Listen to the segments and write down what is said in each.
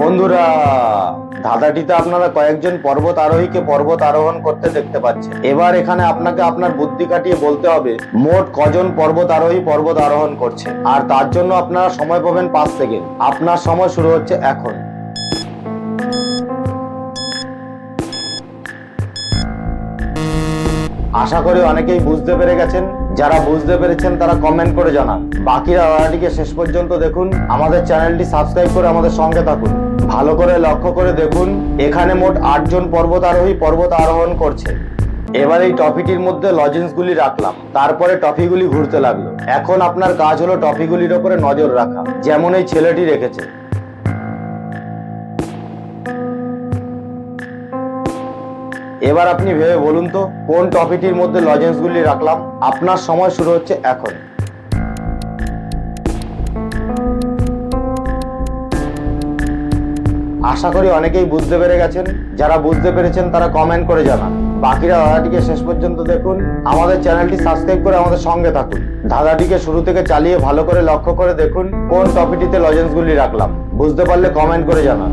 বন্ধুরা, ধাঁধাটিতে আপনারা কয়েকজন পর্বত আরোহীকে পর্বত আরোহণ করতে দেখতে পাচ্ছেন। এবার এখানে আপনাকে আপনার বুদ্ধি কাটিয়ে বলতে হবে, মোট কজন পর্বত আরোহী পর্বত আরোহণ করছে? আর তার জন্য আপনারা সময় পাবেন পাঁচ সেকেন্ড আপনার সময় শুরু হচ্ছে এখন। আশা করি অনেকেই বুঝতে পেরে গেছেন। যারা বুঝতে পেরেছেন, তারা কমেন্ট করে জানান। বাকিরা শেষ পর্যন্ত দেখুন। আমাদের চ্যানেলটি সাবস্ক্রাইব করে আমাদের সঙ্গে থাকুন। ভালো করে লক্ষ্য করে দেখুন, এখানে মোট আটজন পর্বত আরোহী পর্বত আরোহণ করছে। এবার এই টফিটির মধ্যে লজেন্সগুলি রাখলাম, তারপরে টফিগুলি ঘুরতে লাগল। এখন আপনার কাজ হলো টফিগুলির ওপরে নজর রাখা, যেমন এই ছেলেটি রেখেছে। এবার আপনি ভেবে বলুন তো, কোন টপিটির মধ্যে লজেন্সগুলি রাখলাম? আপনার সময় শুরু হচ্ছে এখন। আশা করি অনেকেই বুঝতে পেরে গেছেন। যারা বুঝতে পেরেছেন, তারা কমেন্ট করে জানান। বাকিরা ধাঁধাটিকে শেষ পর্যন্ত দেখুন। আমাদের চ্যানেলটি সাবস্ক্রাইব করে আমাদের সঙ্গে থাকুন। দাদাটিকে শুরু থেকে চালিয়ে ভালো করে লক্ষ্য করে দেখুন কোন টপিটিতে লজেন্সগুলি রাখলাম। বুঝতে পারলে কমেন্ট করে জানান।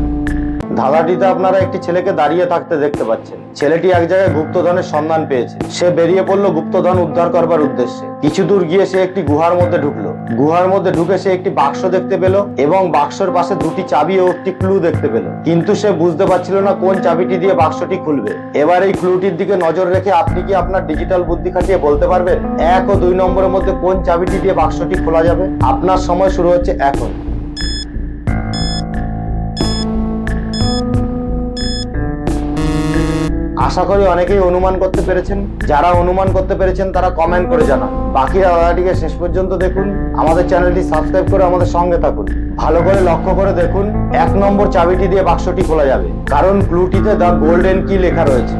ধাঁধাটিতে আপনারা একটি ছেলেকে দাঁড়িয়ে থাকতে দেখতে পাচ্ছেন। ছেলেটি এক জায়গায় গুপ্তধনের সন্ধান পেয়েছে। সে বেরিয়ে পড়ল গুপ্তধন উদ্ধার করবার উদ্দেশ্যে। কিছু দূর গিয়ে সে একটি গুহার মধ্যে ঢুকলো। গুহার মধ্যে ঢুকে সে একটি বাক্স দেখতে পেল এবং বাক্সর পাশে দুটি চাবি ও একটি ক্লু দেখতে পেল। কিন্তু সে বুঝতে পারছিল না কোন চাবিটি দিয়ে বাক্সটি খুলবে। এবার এই ক্লুটির দিকে নজর রেখে আপনি কি আপনার ডিজিটাল বুদ্ধি খাটিয়ে বলতে পারবেন? এক ও দুই নম্বরের মধ্যে কোন চাবিটি দিয়ে বাক্সটি খোলা যাবে? আপনার সময় শুরু হচ্ছে এখন। আশা করি অনেকেই অনুমান করতে পেরেছেন। যারা অনুমান করতে পেরেছেন, তারা কমেন্ট করে জানান। বাকি দাদাটিকে শেষ পর্যন্ত দেখুন। আমাদের চ্যানেলটি সাবস্ক্রাইব করে আমাদের সঙ্গে থাকুন। ভালো করে লক্ষ্য করে দেখুন, এক নম্বর চাবিটি দিয়ে বাক্সটি খোলা যাবে। কারণ ক্লুটিতে দ্য গোল্ডেন কি লেখা রয়েছে।